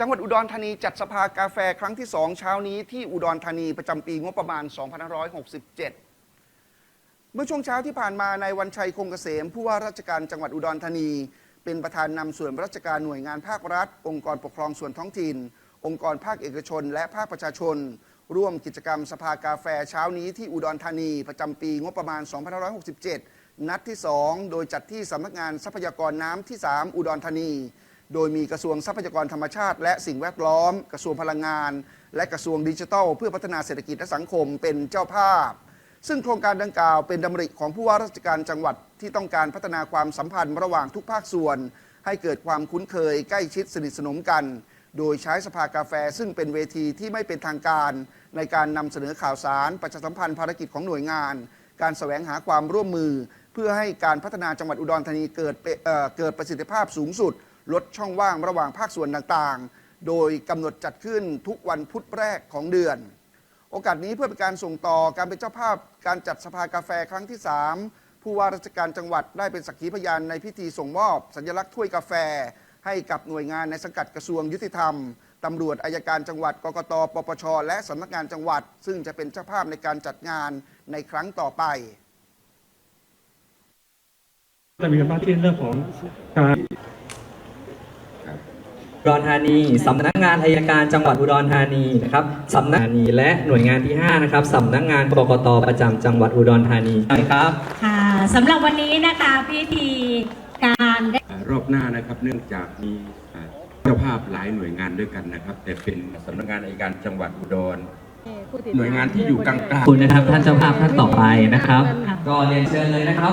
จังหวัดอุดรธานีจัดสภากาแฟครั้งที่ 2 เช้านี้ที่อุดรธานีประจำปีงบประมาณ 2567 เมื่อช่วงเช้าที่ผ่านมาในายวันชัยคงเกษม ผู้ว่าราชการจังหวัดอุดรธานี เป็นประธานนำส่วนราชการหน่วยงานภาครัฐ องค์กรปกครองส่วนท้องถิ่น องค์กรภาคเอกชน และภาคประชาชน ร่วมกิจกรรมสภากาแฟเช้านี้ที่อุดรธานีประจำปีงบประมาณ 2567 นัดที่ 2 โดยจัดที่สำนักงานทรัพยากรน้ำที่ 3 อุดรธานี โดยมีกระทรวงทรัพยากรธรรมชาติ และสิ่งแวดล้อม กระทรวงพลังงาน และกระทรวงดิจิทัล เพื่อพัฒนาเศรษฐกิจและสังคมเป็นเจ้าภาพ ซึ่งโครงการดังกล่าวเป็นดำริของผู้ว่าราชการจังหวัดที่ต้องการพัฒนาความสัมพันธ์ระหว่างทุกภาคส่วน ให้เกิดความคุ้นเคย ใกล้ชิดสนิทสนมกัน โดยใช้สภากาแฟ ซึ่งเป็นเวทีที่ไม่เป็นทางการ ในการนำเสนอข่าวสาร ประชาสัมพันธ์ภารกิจของหน่วยงาน การแสวงหาความร่วมมือ เพื่อให้การพัฒนาจังหวัดอุดรธานีเกิดเเเกิดประสิทธิภาพสูงสุด ลดช่องว่างระหว่างภาคส่วนต่างๆ โดยกำหนดจัดขึ้นทุกวันพุธแรกของเดือน โอกาสนี้เพื่อเป็นการส่งต่อการเป็นเจ้าภาพการจัดสภากาแฟครั้งที่ 3 ผู้ว่าราชการจังหวัดได้เป็นสักขีพยานในพิธีส่งมอบ สัญลักษณ์ถ้วยกาแฟ ให้กับหน่วยงานในสังกัดกระทรวงยุติธรรมตำรวจอายการจังหวัดกกตปปช และสำนักงานจังหวัด ซึ่งจะเป็นเจ้าภาพในการจัดงานในครั้งต่อไปจะมีกันบ้าที่เรื่องของการ ดรธานีสำนักงานอายการจังหวัดอุดรธานีนะครับสำนักงานนี้และหน่วยงานที่ 5 นะครับสำนักงานกกตประจำจังหวัดอุดรธานีครับค่ะสำหรับวันนี้นะคะพิธีการได้อ่ารอบหน้านะครับเนื่องจากมีอ่าเจ้าภาพหลายหน่วยงานด้วยกันนะครับ แต่เป็นสำนักงานอัยการจังหวัดอุดรหน่วยงานที่อยู่กลางขอบคุณนะครับท่านเจ้าภาพท่านต่อไปนะครับ ก็เรียนเชิญเลยนะครับ